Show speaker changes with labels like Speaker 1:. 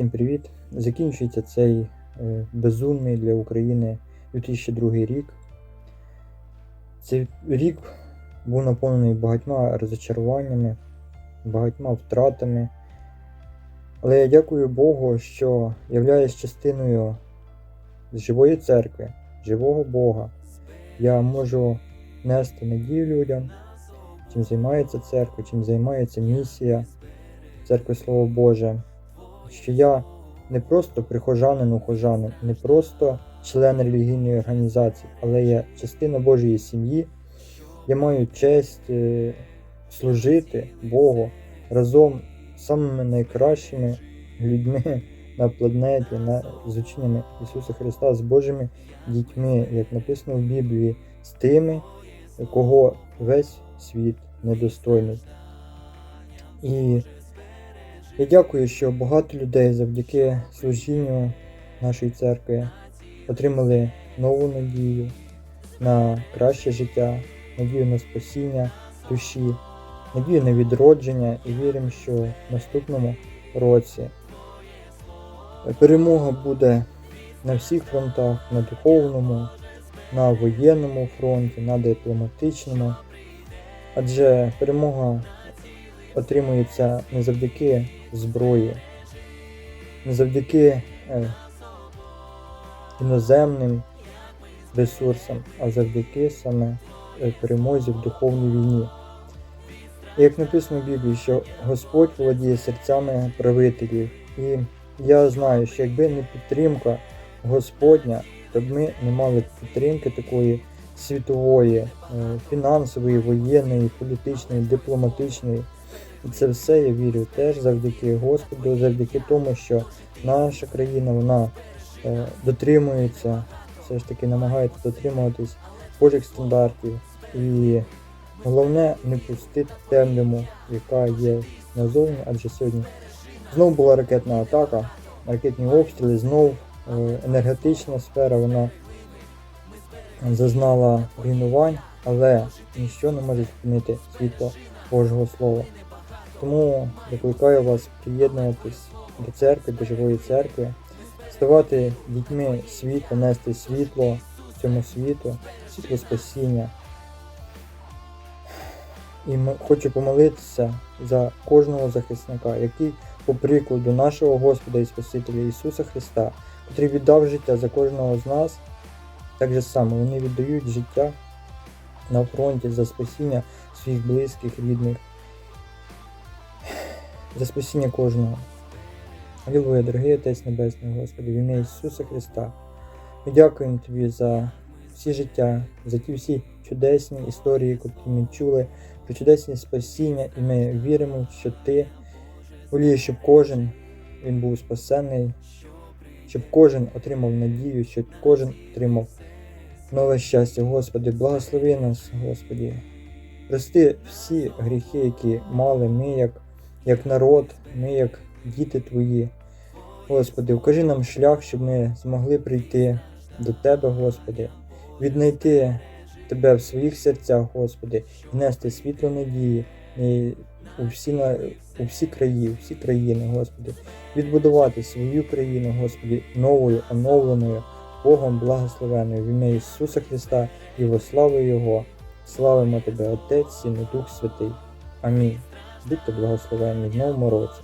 Speaker 1: Всім привіт! Закінчується цей е, безумний для України 2002 рік. Цей рік був наповнений багатьма розочаруваннями, багатьма втратами. Але я дякую Богу, що являюсь частиною живої церкви, живого Бога. Я можу нести надію людям, чим займається церква, чим займається місія церкви Слово Боже що я не просто прихожанин ухожанин, не просто член релігійної організації, але я частина Божої сім'ї. Я маю честь е, служити Богу разом з самими найкращими людьми на планеті, на, з учнями Ісуса Христа, з Божими дітьми, як написано в Біблії, з тими, кого весь світ недостойний. І я дякую, що багато людей завдяки служінню нашої церкви отримали нову надію на краще життя, надію на спасіння душі, надію на відродження і віримо, що в наступному році перемога буде на всіх фронтах, на духовному, на воєнному фронті, на дипломатичному. Адже перемога отримується не завдяки зброї, не завдяки е, іноземним ресурсам, а завдяки саме е, перемозі в духовній війні. І як написано в Біблії, що Господь володіє серцями правителів. І я знаю, що якби не підтримка Господня, то б ми не мали підтримки такої світової, е, фінансової, воєнної, політичної, дипломатичної. І це все я вірю теж завдяки Господу, завдяки тому, що наша країна вона е, дотримується, все ж таки намагається дотримуватись Божих стандартів. І головне не пустити темряву, яка є назовні, адже сьогодні знову була ракетна атака, ракетні обстріли, знов е, енергетична сфера вона зазнала руйнувань, але ніщо не може зупинити світло Божого Слова. Тому викликаю вас приєднуватись до церкви, до живої церкви, ставати дітьми світла, нести світло цьому світу, світло спасіння. І хочу помолитися за кожного захисника, який, по прикладу нашого Господа і Спасителя Ісуса Христа, який віддав життя за кожного з нас, так же само вони віддають життя на фронті за спасіння своїх близьких, рідних за спасіння кожного. Алілуя, дорогий Отець Небесний, Господи, в ім'я Ісуса Христа. Ми дякуємо Тобі за всі життя, за ті всі чудесні історії, які ми чули, про чудесні спасіння, і ми віримо, що Ти волієш, щоб кожен він був спасений, щоб кожен отримав надію, щоб кожен отримав нове щастя, Господи, благослови нас, Господи. Прости всі гріхи, які мали ми як як народ, ми як діти Твої. Господи, вкажи нам шлях, щоб ми змогли прийти до Тебе, Господи, віднайти Тебе в своїх серцях, Господи, і нести світло надії у всі у всі краї, у всі країни, Господи, відбудувати свою країну, Господи, новою, оновленою, Богом благословеною в ім'я Ісуса Христа і во Його. Славимо Тебе, Отець, Син і Дух Святий. Амінь. Будьте благословенні в новому році.